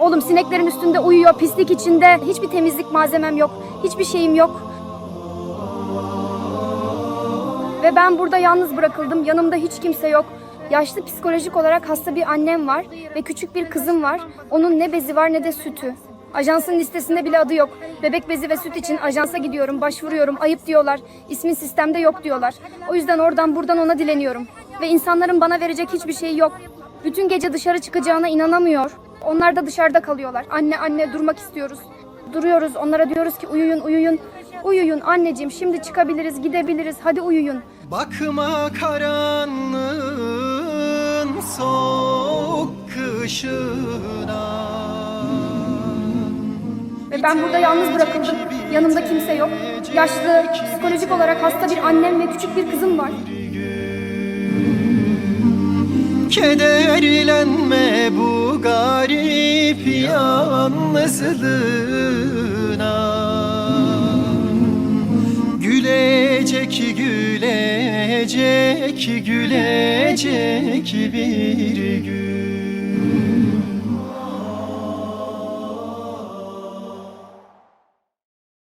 Oğlum sineklerin üstünde uyuyor, pislik içinde. Hiçbir temizlik malzemem yok. Hiçbir şeyim yok. Ve ben burada yalnız bırakıldım. Yanımda hiç kimse yok. Yaşlı psikolojik olarak hasta bir annem var ve küçük bir kızım var. Onun ne bezi var ne de sütü. Ajansın listesinde bile adı yok. Bebek bezi ve süt için ajansa gidiyorum, başvuruyorum. Ayıp diyorlar. İsmin sistemde yok diyorlar. O yüzden oradan buradan ona dileniyorum. Ve insanların bana verecek hiçbir şey yok. Bütün gece dışarı çıkacağına inanamıyor. Onlar da dışarıda kalıyorlar. Anne anne durmak istiyoruz. Duruyoruz. Onlara diyoruz ki uyuyun uyuyun. Uyuyun anneciğim şimdi çıkabiliriz gidebiliriz. Hadi uyuyun. Bakma karanlığın soğuk kışına Ve ben burada yalnız bırakıldım. Yanımda kimse yok. Yaşlı, psikolojik olarak hasta bir annem ve küçük bir kızım var. Kederlenme bu garip yalnızlığına. Gülecek gülecek gülecek bir gün